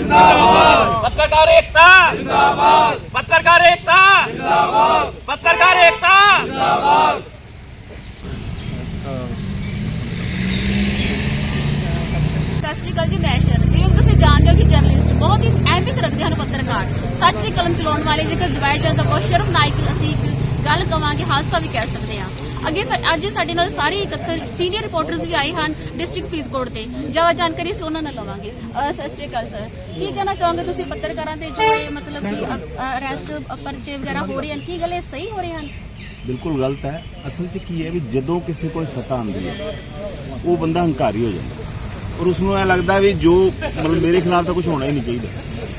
ਜਿੰਦਾਬਾਦ। ਪੱਤਰਕਾਰ ਏਕਤਾ। ਜਿੰਦਾਬਾਦ। ਪੱਤਰਕਾਰ ਏਕਤਾ। ਜਿੰਦਾਬਾਦ। ਪੱਤਰਕਾਰ ਏਕਤਾ। ਸਤਿ ਸ਼੍ਰੀ ਅਕਾਲ ਜੀ ਮੈਂ ਚਰਨ ਜਿਵੇਂ ਤੁਸੀਂ ਜਾਣਦੇ ਹੋ ਕਿ ਜਰਨਲਿਸਟ ਬਹੁਤ ਹੀ ਅਹਿਮੀਅਤ ਰੱਖਦੇ ਹਨ ਪੱਤਰਕਾਰ। ਸੱਚ ਦੀ ਕਲਮ ਚਲਾਉਣ ਵਾਲੇ ਜੇਕਰ ਦਬਾਇਆ ਜਾਂਦਾ ਬਹੁਤ ਸ਼ਰਮਨਾਇਕ ਅਸੀਂ ਇੱਕ ਗੱਲ ਕਵਾਂਗੇ ਹਾਦਸਾ ਵੀ ਕਹਿ ਸਕਦੇ ਹਾਂ। ਅੱਗੇ ਸਾ- ਅੱਜ ਸਾਡੇ ਨਾਲ ਸਾਰੇ ਇਕੱਤਰ ਸੀਨੀਅਰ ਰਿਪੋਰਟਰਸ ਵੀ ਆਏ ਹਨ ਡਿਸਟ੍ਰਿਕਟ ਫਰੀਦਕੋਟ ਤੇ ਜ਼ਿਆਦਾ ਜਾਣਕਾਰੀ ਸੀ ਉਹਨਾਂ ਨਾਲ ਲਵਾਂਗੇ। ਅਹ, ਸਤਿ ਸ਼੍ਰੀ ਅਕਾਲ ਸਰ ਕੀ ਕਹਿਣਾ ਚਾਹੋਗੇ ਤੁਸੀਂ ਪੱਤਰਕਾਰਾਂ ਦੇ ਜੋ ਇਹ ਮਤਲਬ ਕਿ ਅਰੈਸਟ ਪਰਚੇ ਵਗੈਰਾ ਹੋ ਰਹੇ ਹਨ? ਕੀ ਗੱਲ ਇਹ ਸਹੀ ਹੋ ਰਹੇ ਹਨ? ਬਿਲਕੁਲ ਗਲਤ ਹੈ। ਅਸਲ 'ਚ ਕੀ ਹੈ ਵੀ ਜਦੋਂ ਕਿਸੇ ਕੋਲ ਸੱਤਾ ਆਉਂਦੀ ਹੈ, ਉਹ ਬੰਦਾ ਹੰਕਾਰੀ ਹੋ ਜਾਂਦਾ। ਔਰ ਉਸ ਨੂੰ ਇਹ ਲੱਗਦਾ ਵੀ ਜੋ ਮਤਲਬ ਮੇਰੇ ਖਿਲਾਫ ਤਾਂ ਕੁਝ ਹੋਣਾ ਹੀ ਨਹੀਂ ਚਾਹੀਦਾ।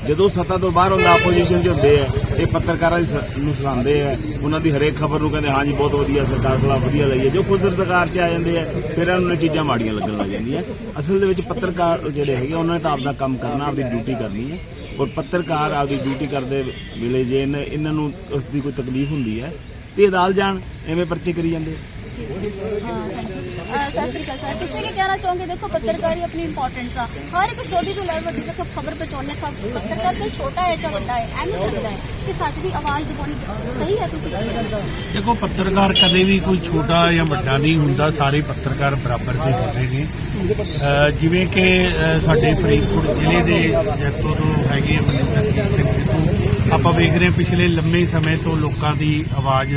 ਜਦੋਂ ਸੱਤਾ ਤੋਂ ਬਾਹਰ ਹੁੰਦਾ ਆਪੋਜੀਸ਼ਨ 'ਚ ਹੁੰਦੇ ਆ, ਇਹ ਪੱਤਰਕਾਰਾਂ ਨੂੰ ਸਲਾਉਂਦੇ ਆ, ਉਹਨਾਂ ਦੀ ਹਰੇਕ ਖਬਰ ਨੂੰ ਕਹਿੰਦੇ ਹਾਂਜੀ ਬਹੁਤ ਵਧੀਆ, ਸਰਕਾਰ ਖਿਲਾਫ ਵਧੀਆ ਲਈ ਹੈ। ਜੋ ਖੁਦ ਸਰਕਾਰ 'ਚ ਆ ਜਾਂਦੇ ਆ, ਫਿਰ ਇਹਨਾਂ ਨੂੰ ਚੀਜ਼ਾਂ ਮਾੜੀਆਂ ਲੱਗਣ ਲੱਗ ਜਾਂਦੀਆਂ। ਅਸਲ ਦੇ ਵਿੱਚ ਪੱਤਰਕਾਰ ਜਿਹੜੇ ਹੈਗੇ, ਉਹਨਾਂ ਨੇ ਤਾਂ ਆਪਦਾ ਕੰਮ ਕਰਨਾ, ਆਪਦੀ ਡਿਊਟੀ ਕਰਨੀ ਹੈ। ਔਰ ਪੱਤਰਕਾਰ ਆਪਦੀ ਡਿਊਟੀ ਕਰਦੇ ਵੇਲੇ ਜੇ ਇਹਨਾਂ ਨੂੰ ਉਸ ਦੀ ਕੋਈ ਤਕਲੀਫ ਹੁੰਦੀ ਹੈ, ਤੇ ਅਦਾਲ ਜਾਣ, ਐਵੇਂ ਪਰਚੇ ਕਰੀ ਜਾਂਦੇ। ਹਾਂ ਸਤਿ ਸ਼੍ਰੀ ਅਕਾਲ ਸਰ। ਤੁਸੀਂ ਕੀ ਕਹਿਣਾ ਚਾਹੋਗੇ? ਦੇਖੋ, ਪੱਤਰਕਾਰੀ ਆਪਣੀ ਇੰਪੋਰਟੈਂਸ ਆ। ਹਰ ਇੱਕ ਛੋਟੀ ਤੋਂ ਲੈ ਵੱਡੀ ਤੱਕ ਖਬਰ ਪਹੁੰਚਾਉਣੇ ਖਾ ਪੱਤਰਕਾਰ ਚਾਹੇ ਛੋਟਾ ਹੈ ਚਾਹੇ ਵੱਡਾ ਹੈ ਐਵੇਂ ਰੱਖਦਾ ਹੈ ਕਿ ਸੱਚ ਦੀ ਆਵਾਜ਼ ਦਬਾਉਣੀ ਸਹੀ ਹੈ ਤੁਸੀਂ ਦੇਖੋ, ਪੱਤਰਕਾਰ ਕਦੇ ਵੀ ਕੋਈ ਛੋਟਾ ਜਾਂ ਵੱਡਾ ਨਹੀਂ ਹੁੰਦਾ। ਸਾਰੇ ਪੱਤਰਕਾਰ ਬਰਾਬਰ ਦੇ ਹੁੰਦੇ ਨੇ। ਜਿਵੇਂ ਕਿ ਸਾਡੇ ਫਰੀਦਕੋਟ ਜ਼ਿਲ੍ਹੇ ਦੇ ਜੈਤੋ ਤੋਂ ਹੈਗੇ ਆ ਮਨਿੰਦਰਜੀਤ ਸਿੰਘ ਸਿੱਧੂ। ਆਪਾਂ ਵੇਖ ਰਹੇ ਪਿਛਲੇ ਲੰਮੇ ਸਮੇਂ ਤੋਂ ਲੋਕਾਂ ਦੀ ਆਵਾਜ਼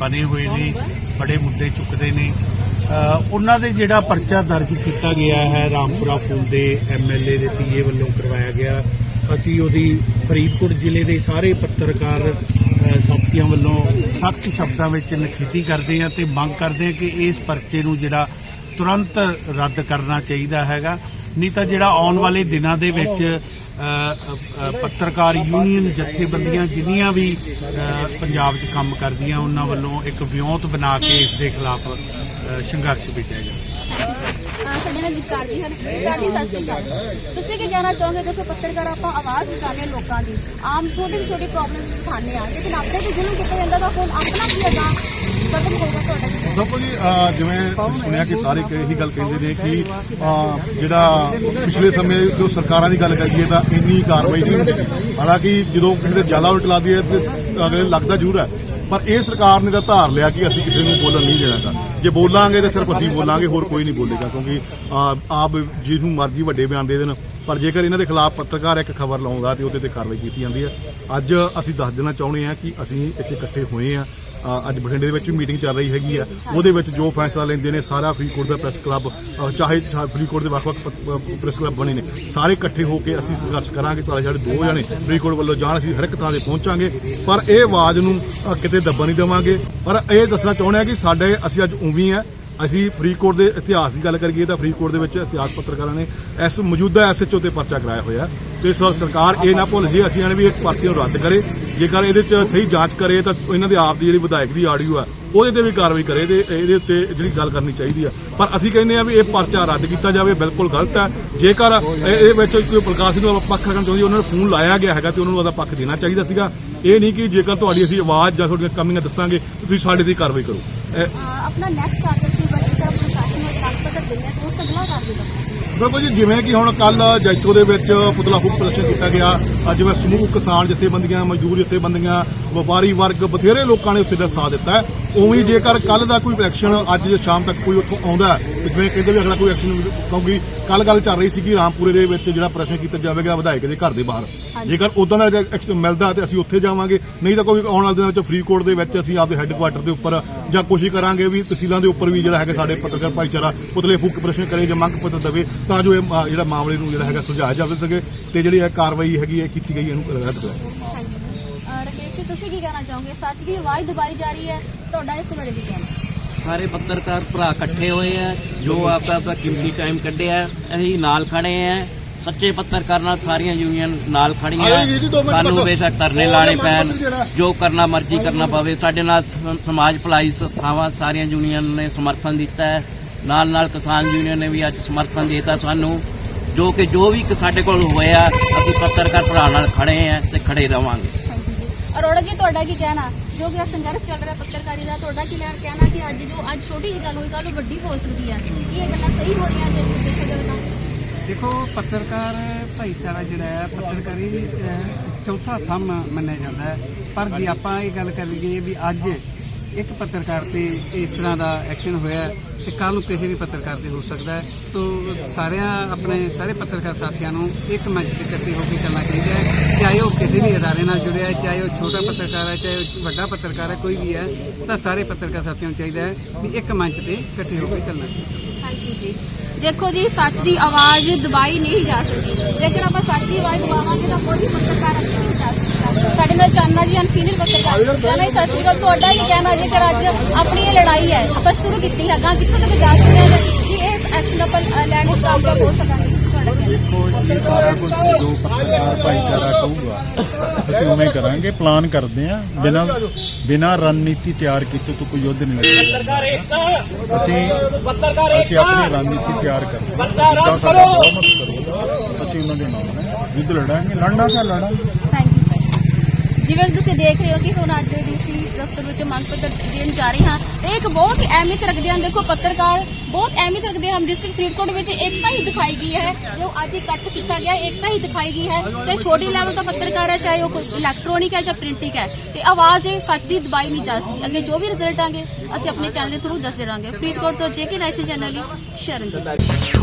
ਬਣੇ ਹੋਏ ਨੇ, ਬੜੇ ਮੁੱਦੇ ਚੁੱਕਦੇ ਨੇ। ਉਹਨਾਂ ਦੇ ਜਿਹੜਾ ਪਰਚਾ ਦਰਜ ਕੀਤਾ ਗਿਆ ਹੈ, ਰਾਮਪੁਰਾ ਫੂਲ ਦੇ ਐਮਐਲਏ ਦੇ ਪੀਏ ਵੱਲੋਂ ਕਰਵਾਇਆ ਗਿਆ। ਅਸੀਂ ਉਹਦੀ ਫਰੀਦਕੋਟ ਜ਼ਿਲ੍ਹੇ ਦੇ ਸਾਰੇ ਪੱਤਰਕਾਰ ਸਾਥੀਆਂ ਵੱਲੋਂ ਸਖਤ ਸ਼ਬਦਾਂ ਵਿੱਚ ਨਿਖੇਧੀ ਕਰਦੇ ਹਾਂ ਤੇ ਮੰਗ ਕਰਦੇ ਹਾਂ ਕਿ ਇਸ ਪਰਚੇ ਨੂੰ ਜਿਹੜਾ ਤੁਰੰਤ ਰੱਦ ਕਰਨਾ ਚਾਹੀਦਾ ਹੈਗਾ। ਨਹੀਂ ਤਾਂ ਜਿਹੜਾ ਆਉਣ ਵਾਲੇ ਦਿਨਾਂ ਦੇ ਵਿੱਚ ਪੱਤਰਕਾਰ ਯੂਨੀਅਨ ਜਥੇਬੰਦੀਆਂ ਜਿੰਨੀਆਂ ਵੀ ਪੰਜਾਬ 'ਚ ਕੰਮ ਕਰਦੀਆਂ, ਉਹਨਾਂ ਵੱਲੋਂ ਇੱਕ ਵਿਉਂਤ ਬਣਾ ਕੇ ਇਸ ਦੇ ਖਿਲਾਫ ਸੰਘਰਸ਼ ਵਿੱਢਿਆ ਜਾਵੇ ਸਾਡੇ ਨਾਲ ਜਗਤਾਰ ਜੀ ਹਨ। ਜਗਤਾਰ ਜੀ, ਸਤਿ ਸ਼੍ਰੀ ਅਕਾਲ। ਤੁਸੀਂ ਕੀ ਕਹਿਣਾ ਚਾਹੋਗੇ? ਦੇਖੋ, ਪੱਤਰਕਾਰ, ਆਪਾਂ ਆਵਾਜ਼ ਪਹੁੰਚਾਉਂਦੇ ਹਾਂ ਲੋਕਾਂ ਦੀ। ਆਮ ਛੋਟੀ ਛੋਟੀ ਪ੍ਰੋਬਲਮਸ ਉਠਾਉਂਦੇ ਆ ਲੇਕਿਨ ਆਪਣੇ ਤੇ ਜ਼ੁਲਮ ਕੀਤਾ ਜਾਂਦਾ ਤਾਂ ਹੁਣ ਆਪਣਾ ਕੀ ਅਦਾ ਦੇਖੋ ਜੀ ਜਿਵੇਂ ਸੁਣਿਆ ਕਿ ਸਾਰੇ ਇਹੀ ਗੱਲ ਕਹਿੰਦੇ ਨੇ ਕਿ ਜਿਹੜਾ ਪਿਛਲੇ ਸਮੇਂ ਜੋ ਸਰਕਾਰਾਂ ਦੀ ਗੱਲ ਕਰੀਏ ਤਾਂ ਇੰਨੀ ਕਾਰਵਾਈ ਨਹੀਂ ਹੁੰਦੀ ਹਾਲਾਂਕਿ ਜਦੋਂ ਕਿਸੇ ਦੇ ਜ਼ਿਆਦਾ ਉਲਟ ਲਾਦੀ ਹੈ ਤੇ ਅਗਲੇ ਲੱਗਦਾ ਜ਼ਰੂਰ ਹੈ। ਪਰ ਇਹ ਸਰਕਾਰ ਨੇ ਤਾਂ ਧਾਰ ਲਿਆ ਕਿ ਅਸੀਂ ਕਿਸੇ ਨੂੰ ਬੋਲਣ ਨਹੀਂ ਦੇਣਾਗਾ ਜੇ ਬੋਲਾਂਗੇ ਤਾਂ ਸਿਰਫ ਅਸੀਂ ਬੋਲਾਂਗੇ, ਹੋਰ ਕੋਈ ਨਹੀਂ ਬੋਲੇਗਾ, ਕਿਉਂਕਿ ਆਪ ਜਿਹਨੂੰ ਮਰਜ਼ੀ ਵੱਡੇ ਬਿਆਨ ਦੇ ਦੇਣ। ਪਰ ਜੇਕਰ ਇਹਨਾਂ ਦੇ ਖਿਲਾਫ ਪੱਤਰਕਾਰ ਇੱਕ ਖਬਰ ਲਾਉਂਦਾ ਤੇ ਉਹਦੇ ਤੇ ਕਾਰਵਾਈ ਕੀਤੀ ਜਾਂਦੀ ਹੈ, ਅੱਜ ਅਸੀਂ ਦੱਸ ਦੇਣਾ ਚਾਹੁੰਦੇ ਹਾਂ ਕਿ ਅਸੀਂ ਇੱਥੇ ਇਕੱਠੇ ਹੋਏ ਹਾਂ। ਅੱਜ ਬਠਿੰਡੇ ਦੇ ਵਿੱਚ ਵੀ ਮੀਟਿੰਗ ਚੱਲ ਰਹੀ ਹੈਗੀ ਆ। ਉਹਦੇ ਵਿੱਚ ਜੋ ਫੈਸਲਾ ਲੈਂਦੇ ਨੇ, ਸਾਰਾ ਫਰੀਦਕੋਟ ਦਾ ਪ੍ਰੈਸ ਕਲੱਬ ਚਾਹੇ ਫਰੀਦਕੋਟ ਦੇ ਵੱਖ-ਵੱਖ ਪ੍ਰੈਸ ਕਲੱਬ ਬਣੇ ਨੇ। ਸਾਰੇ ਇਕੱਠੇ ਹੋ ਕੇ ਅਸੀਂ ਸੰਘਰਸ਼ ਕਰਾਂਗੇ। ਤੁਹਾਡੇ ਸਾਡੇ ਦੋ ਜਣੇ ਫਰੀਦਕੋਟ ਵੱਲੋਂ ਜਾਣ, ਅਸੀਂ ਹਰ ਇੱਕ ਥਾਂ ਤੇ ਪਹੁੰਚਾਂਗੇ। ਪਰ ਇਹ ਆਵਾਜ਼ ਨੂੰ ਕਿਤੇ ਦੱਬਾ ਨਹੀਂ ਦੇਵਾਂਗੇ। ਪਰ ਇਹ ਦੱਸਣਾ ਚਾਹੁੰਦੇ ਹਾਂ ਕਿ ਸਾਡੇ, ਅਸੀਂ ਅੱਜ ਉਵੇਂ ਆ। ਅਸੀਂ ਫਰੀਦਕੋਟ ਦੇ ਇਤਿਹਾਸ ਦੀ ਗੱਲ ਕਰੀਏ ਤਾਂ ਫਰੀਦਕੋਟ ਦੇ ਵਿੱਚ ਇਤਿਹਾਸ ਪੱਤਰਕਾਰਾਂ ਨੇ ਇਸ ਮੌਜੂਦਾ ਐਸਐਚਓ ਤੇ ਪਰਚਾ ਕਰਾਇਆ ਹੋਇਆ। ਤੇ ਸਰਕਾਰ ਇਹ ਨਾ ਭੁੱਲ ਜੇ ਅਸੀਂ ਇਹਨਾਂ ਵੀ ਇੱਕ ਪਰਚੇ ਨੂੰ ਰੱਦ ਕਰੇ। ਜੇਕਰ ਇਹਦੇ 'ਚ ਸਹੀ ਜਾਂਚ ਕਰੇ ਤਾਂ ਇਹਨਾਂ ਦੇ ਆਪ ਦੀ ਜਿਹੜੀ ਵਿਧਾਇਕ ਦੀ ਆਡੀਓ ਆ, ਉਹਦੇ ਤੇ ਵੀ ਕਾਰਵਾਈ ਕਰੇ ਤੇ ਇਹਦੇ ਉੱਤੇ ਜਿਹੜੀ ਗੱਲ ਕਰਨੀ ਚਾਹੀਦੀ ਆ। ਪਰ ਅਸੀਂ ਕਹਿੰਦੇ ਆ ਵੀ ਇਹ ਪਰਚਾ ਰੱਦ ਕੀਤਾ ਜਾਵੇ, ਬਿਲਕੁਲ ਗਲਤ ਹੈ ਜੇਕਰ ਇਹ- ਇਹ ਵਿੱਚ ਕੋਈ ਪ੍ਰਕਾਸ਼ ਸਿੰਘ ਨੂੰ ਪੱਖ ਰੱਖਣਾ ਚਾਹੁੰਦੀ, ਉਹਨਾਂ ਨੂੰ ਫੋਨ ਲਾਇਆ ਗਿਆ ਹੈਗਾ ਤੇ ਉਹਨਾਂ ਨੂੰ ਉਹਦਾ ਪੱਖ ਦੇਣਾ ਚਾਹੀਦਾ ਸੀਗਾ। ਇਹ ਨਹੀਂ ਕਿ ਜੇਕਰ ਤੁਹਾਡੀ ਅਸੀਂ ਆਵਾਜ਼ ਜਾਂ ਤੁਹਾਡੀਆਂ ਕਮੀਆਂ ਦੱਸਾਂਗੇ, ਤਾਂ ਤੁਸੀਂ ਸਾਡੇ ਤੇ ਕਾਰਵਾਈ ਕਰੋ। ਆਪਣਾ ਨੈਕਸਟ ਟਾਰਗੇਟ ਕੀ ਬਣ ਜੇਕਰ ਪ੍ਰਸ਼ਾਸਨ ਨੂੰ ਇੱਕ ਪੱਤਰ ਦਿੰਦੇ ਆ ਉਸ ਅਗਲਾ ਕਰ ਬਿਲਕੁਲ ਜੀ ਜਿਵੇਂ ਕਿ ਹੁਣ ਕੱਲ ਜੈਤੋ ਦੇ ਵਿੱਚ ਪੁਤਲਾ ਫੂਕ ਪ੍ਰਦਰਸ਼ਨ ਕੀਤਾ ਗਿਆ ਅੱਜ ਜਿਵੇਂ ਸਮੂਹ ਕਿਸਾਨ ਜਥੇਬੰਦੀਆਂ ਮਜ਼ਦੂਰ ਜਥੇਬੰਦੀਆਂ ਵਪਾਰੀ ਵਰਗ ਬਥੇਰੇ ਲੋਕਾਂ ਨੇ ਉੱਥੇ ਦਾ ਸਾਥ ਦਿੱਤਾ ਹੈ। ਉਵੇਂ ਜੇਕਰ ਕੱਲ ਦਾ ਕੋਈ ਐਕਸ਼ਨ ਅੱਜ ਸ਼ਾਮ ਤੱਕ ਕੋਈ ਉੱਥੋਂ ਆਉਂਦਾ ਜਿਵੇਂ ਕਹਿੰਦੇ ਵੀ ਅਗਲਾ ਕੋਈ ਐਕਸ਼ਨ ਕਿਉਂਕਿ ਕੱਲ ਗੱਲ ਚੱਲ ਰਹੀ ਸੀ ਕਿ ਰਾਮਪੁਰੇ ਦੇ ਵਿੱਚ ਜਿਹੜਾ ਪ੍ਰਸ਼ਨ ਕੀਤਾ ਜਾਵੇਗਾ ਵਿਧਾਇਕ ਦੇ ਘਰ ਦੇ ਬਾਹਰ। ਜੇਕਰ ਉਦਾਂ ਦਾ ਐਕਸ਼ਨ ਮਿਲਦਾ ਤੇ ਅਸੀਂ ਉੱਥੇ ਜਾਵਾਂਗੇ ਨਹੀਂ ਤਾਂ ਕੋਈ ਆਉਣ ਵਾਲੇ ਦਿਨਾਂ ਵਿੱਚ ਫਰੀਦਕੋਟ ਦੇ ਵਿੱਚ ਅਸੀਂ ਆਪਦੇ ਹੈੱਡਕੁਆਟਰ ਦੇ ਉੱਪਰ ਜਾਂ ਕੋਸ਼ਿਸ਼ ਕਰਾਂਗੇ ਵੀ ਤਹਿਸੀਲਾਂ ਦੇ ਉੱਪਰ ਵੀ ਜਿਹੜਾ ਹੈਗਾ ਸਾਡੇ ਪੱਤਰਕਾਰ ਭਾਈਚਾਰਾ ਪੁਤਲੇ ਫੂਕ ਪ੍ਰਸ਼ਨ ਕਰੇ ਜਾਂ ਮੰਗ ਪੱਤਰ ਦੇਵੇ ਤਾਂ ਜੋ ਇਹ ਜਿਹੜਾ ਮਾਮਲੇ ਨੂੰ ਜਿਹੜਾ ਹੈਗਾ ਸੁਲਝਾਇਆ ਜਾਵੇ ਸਕੇ ਤੇ ਜਿਹੜੀ ਇਹ ਕਾਰਵਾਈ ਹੈਗੀ ਹੈ ਕੀਤੀ ਗਈ ਇਹਨੂੰ ਰੱਦ ਥੈਂਕ ਯੂ ਸਰ। ਰਕੇਸ਼ ਜੀ ਤੁਸੀਂ ਕੀ ਕਹਿਣਾ ਚਾਹੋਗੇ? ਸੱਚ ਦੀ ਆਵਾਜ਼ ਦਬਾਈ ਜਾ ਰਹੀ ਹੈ। ਤੁਹਾਡਾ ਇਸ ਬਾਰੇ ਕੀ ਕਹਿਣਾ? ਸਾਰੇ ਪੱਤਰਕਾਰ ਭਰਾ ਇਕੱਠੇ ਹੋਏ ਆ ਜੋ ਆਪਦਾ ਆਪਦਾ ਕੀਮਤੀ ਟਾਈਮ ਕੱਢਿਆ ਅਸੀਂ ਨਾਲ ਖੜੇ ਆ। ਸੱਚੇ ਪੱਤਰਕਾਰ ਨਾਲ ਸਾਰੀਆਂ ਯੂਨੀਅਨ ਨਾਲ ਖੜੀਆਂ। ਜੀ, ਜੀ, ਸਾਨੂੰ ਬਸ। ਬੇਸ਼ੱਕ ਧਰਨੇ ਲਾਣੇ ਪੈਣ। ਜੋ ਕਰਨਾ ਮਰਜ਼ੀ ਕਰਨਾ ਪਵੇ ਸਾਡੇ ਨਾਲ ਸਮਾਜ ਭਲਾਈ ਸੰਸਥਾਵਾਂ ਸਾਰੀਆਂ ਯੂਨੀਅਨ ਨੇ ਸਮਰਥਨ ਦਿੱਤਾ ਹੈ। ਨਾਲ ਨਾਲ ਕਿਸਾਨ ਯੂਨੀਅਨ ਨੇ ਵੀ ਅੱਜ ਸਮਰਥਨ ਦਿੱਤਾ ਸਾਨੂੰ। ਜੋ ਕਿ ਜੋ ਵੀ ਸਾਡੇ ਕੋਲ ਹੋਇਆ ਅਸੀਂ ਪੱਤਰਕਾਰ ਭਰਾ ਨਾਲ ਖੜੇ ਆ ਤੇ ਖੜੇ ਰਵਾਂਗੇ। ਜੀ। ਅਰੋੜਾ ਜੀ ਤੁਹਾਡਾ ਕੀ ਕਹਿਣਾ? ਜੋ ਕਿ ਇਹ ਸੰਘਰਸ਼ ਚੱਲ ਰਿਹਾ ਪੱਤਰਕਾਰੀ ਦਾ ਤੁਹਾਡਾ ਕੀ ਲੈਣ ਕਹਿਣਾ ਕਿ ਅੱਜ ਜੋ ਅੱਜ ਛੋਟੀ ਜਿਹੀ ਗੱਲ ਹੋਈ ਕੱਲ ਵੱਡੀ ਹੋ ਸਕਦੀ ਹੈ ਕੀ ਇਹ ਗੱਲਾਂ ਸਹੀ ਹੋ ਰਹੀਆਂ ਜੇ ਦੇਖਿਆ ਜਾਵੇ ਦੇਖੋ ਪੱਤਰਕਾਰ ਭਾਈਚਾਰਾ ਜਿਹੜਾ ਹੈ ਪੱਤਰਕਾਰੀ ਚੌਥਾ ਥੰਮ ਮੰਨਿਆ ਜਾਂਦਾ ਹੈ। ਪਰ ਜੇ ਆਪਾਂ ਇਹ ਗੱਲ ਕਰ ਲਈਏ ਵੀ ਅੱਜ ਇੱਕ ਪੱਤਰਕਾਰ ਤੇ ਇਸ ਤਰ੍ਹਾਂ ਦਾ ਐਕਸ਼ਨ ਹੋਇਆ ਤੇ ਕੱਲ ਨੂੰ ਕਿਸੇ ਵੀ ਪੱਤਰਕਾਰ ਤੇ ਹੋ ਸਕਦਾ ਹੈ। ਤੋਂ ਸਾਰਿਆਂ ਆਪਣੇ ਸਾਰੇ ਪੱਤਰਕਾਰ ਸਾਥੀਆਂ ਨੂੰ ਇੱਕ ਮੰਚ ਤੇ ਇਕੱਠੇ ਹੋ ਕੇ ਚੱਲਣਾ ਚਾਹੀਦਾ ਹੈ। ਚਾਹੇ ਉਹ ਕਿਸੇ ਵੀ ਅਦਾਰੇ ਨਾਲ ਜੁੜਿਆ ਹੈ ਚਾਹੇ ਉਹ ਛੋਟਾ ਪੱਤਰਕਾਰ ਹੈ ਚਾਹੇ ਉਹ ਵੱਡਾ ਪੱਤਰਕਾਰ ਹੈ ਕੋਈ ਵੀ ਹੈ ਤਾਂ ਸਾਰੇ ਪੱਤਰਕਾਰ ਸਾਥੀਆਂ ਨੂੰ ਚਾਹੀਦਾ ਹੈ ਵੀ ਇੱਕ ਮੰਚ ਤੇ ਇਕੱਠੇ ਹੋ ਕੇ ਚੱਲਣਾ ਚਾਹੀਦਾ ਥੈਂਕ ਯੂ ਜੀ। ਦੇਖੋ ਜੀ, ਸੱਚ ਦੀ ਆਵਾਜ਼ ਦਬਾਈ ਨਹੀਂ ਜਾ ਸਕਦੀ। ਜੇਕਰ ਆਪਾਂ ਸੱਚ ਦੀ ਆਵਾਜ਼ ਦਬਾਵਾਂਗੇ ਤਾਂ ਕੋਈ ਪੱਤਰਕਾਰ ਅੱਗੇ ਨਹੀਂ ਜਾ ਸਕਦਾ। ਸਾਡੇ ਨਾਲ ਚਾਨਣਾ ਜੀ ਅਨਸੀਨੀਅਰ ਪੱਤਰਕਾਰ ਚਾਨਣਾ ਜੀ ਸਤਿ ਸ਼੍ਰੀ ਅਕਾਲ, ਤੁਹਾਡਾ ਹੀ ਕਹਿਣਾ? ਜੇਕਰ ਅੱਜ ਆਪਣੀ ਇਹ ਲੜਾਈ ਹੈ, ਆਪਾਂ ਸ਼ੁਰੂ ਕੀਤੀ ਹੈਗਾ ਕਿੱਥੋਂ ਤੱਕ ਜਾ ਸਕਦੇ ਹਾਂ ਕਿ ਇਸ ਐਕਸ਼ਨ ਆਪਾਂ ਲੈਣ ਵਿੱਚ ਕਾਮਯਾਬ ਹੋ ਸਕਾਂਗੇ? ਦੇਖੋ ਇਹ ਸਾਰਾ ਕੁਝ ਜੋ ਪੱਤਰਕਾਰ ਭਾਈਚਾਰਾ ਕਹੂਗਾ ਅਸੀਂ ਉਵੇਂ ਕਰਾਂਗੇ ਪਲਾਨ ਕਰਦੇ ਆ ਬਿਨਾਂ ਬਿਨਾਂ ਰਣਨੀਤੀ ਤਿਆਰ ਕੀਤੇ ਤੋਂ ਕੋਈ ਯੁੱਧ ਨਹੀਂ ਏਕਤਾ। ਅਸੀਂ ਪੱਤਰਕਾਰ ਅਸੀਂ ਆਪਣੀ ਰਣਨੀਤੀ ਤਿਆਰ ਕਰਦੇ ਹਾਂ। ਅਸੀਂ ਉਹਨਾਂ ਦੇ ਨਾਲ ਜਿੱਦ ਲੜਾਂਗੇ ਲੜਨਾ ਤਾਂ ਲੜਾਂਗੇ। ਜਿਵੇਂ ਤੁਸੀਂ ਦੇਖ ਰਹੇ ਹੋ ਕਿ ਹੁਣ ਅੱਜ ਡੀਸੀ ਦਫ਼ਤਰ ਵਿੱਚ ਮੰਗ ਪੱਤਰ ਦੇਣ ਜਾ ਰਹੇ ਹਾਂ ਤੇ ਇੱਕ ਬਹੁਤ ਹੀ ਅਹਿਮੀਅਤ ਰੱਖਦੇ ਹਨ। ਦੇਖੋ ਪੱਤਰਕਾਰ ਬਹੁਤ ਅਹਿਮੀਅਤ ਰੱਖਦੇ ਹਨ। ਡਿਸਟ੍ਰਿਕਟ ਫਰੀਦਕੋਟ ਵਿੱਚ ਏਕਤਾ ਹੀ ਦਿਖਾਈ ਗਈ ਹੈ ਜੋ ਅੱਜ ਇਕੱਠ ਕੀਤਾ ਗਿਆ ਏਕਤਾ ਹੀ ਦਿਖਾਈ ਗਈ ਹੈ। ਚਾਹੇ ਛੋਟੀ ਲੈਵਲ ਦਾ ਪੱਤਰਕਾਰ ਹੈ, ਚਾਹੇ ਉਹ ਇਲੈਕਟ੍ਰੋਨਿਕ ਹੈ ਜਾਂ ਪ੍ਰਿੰਟਿੰਗ ਹੈ। ਤੇ ਆਵਾਜ਼ ਇਹ ਸੱਚ ਦੀ ਦਵਾਈ ਨਹੀਂ ਜਾ ਸਕਦੀ। ਅੱਗੇ ਜੋ ਵੀ ਰਿਜ਼ਲਟ ਆਂਗੇ, ਅਸੀਂ ਆਪਣੇ ਚੈਨਲ ਦੇ ਥਰੂ ਦੱਸਦੇ ਰਹਾਂਗੇ ਫਰੀਦਕੋਟ ਤੋਂ ਜੇਕੇ ਨੈਸ਼ਨਲ ਚੈਨਲ ਲਈ ਸ਼ਰਨ ਜੀ